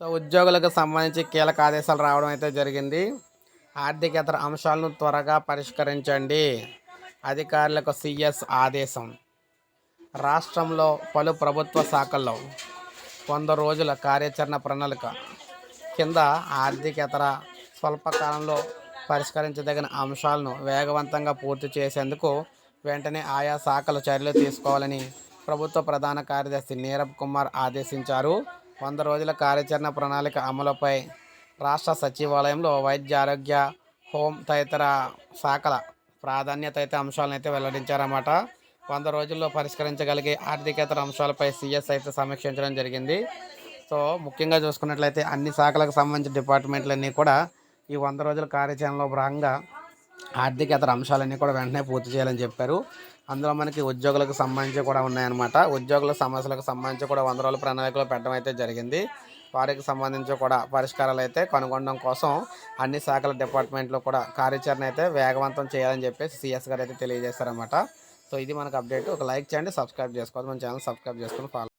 So ఉద్యోగులకు సంబంధించి కీలక ఆదేశాలు రావడం అయితే జరిగింది. ఆర్థికేతర అంశాలను త్వరగా పరిష్కరించండి. అధికారులకు సిఎస్ ఆదేశం. రాష్ట్రంలో పలు ప్రభుత్వ శాఖల్లో వంద రోజుల కార్యాచరణ ప్రణాళిక కింద ఆర్థికేతర స్వల్పకాలంలో పరిష్కరించదగిన అంశాలను వేగవంతంగా పూర్తి చేసేందుకు వెంటనే ఆయా శాఖలు చర్యలు తీసుకోవాలని ప్రభుత్వ ప్రధాన కార్యదర్శి నీరబ్ కుమార్ ఆదేశించారు. వంద రోజుల కార్యాచరణ ప్రణాళిక అమలుపై రాష్ట్ర సచివాలయంలో వైద్య ఆరోగ్య హోం తదితర శాఖల ప్రాధాన్యత అయితే అంశాలను అయితే వెల్లడించారన్నమాట. వంద రోజుల్లో పరిష్కరించగలిగే ఆర్థికేతర అంశాలపై సీఎస్ అయితే సమీక్షించడం జరిగింది. సో ముఖ్యంగా చూసుకున్నట్లయితే అన్ని శాఖలకు సంబంధించిన డిపార్ట్మెంట్లన్నీ కూడా ఈ వంద రోజుల కార్యాచరణలో భాగంగా ఆర్థికేతర అంశాలన్నీ కూడా వెంటనే పూర్తి చేయాలని చెప్పారు. అందులో మనకి ఉద్యోగులకు సంబంధించి కూడా ఉన్నాయన్నమాట. ఉద్యోగుల సమస్యలకు సంబంధించి కూడా వంద రోజుల ప్రణాళికలో పెట్టడం అయితే జరిగింది. వారికి సంబంధించి కూడా పరిష్కారాలు అయితే కనుగొనడం కోసం అన్ని శాఖల డిపార్ట్మెంట్లో కూడా కార్యాచరణ అయితే వేగవంతం చేయాలని చెప్పేసి సిఎస్ గారు అయితే తెలియజేశారన్నమాట. సో ఇది మనకు అప్డేట్. ఒక లైక్ చేయండి సబ్స్క్రైబ్ చేసుకోవాలి మన ఛానల్ సబ్స్క్రైబ్ చేసుకొని ఫాలో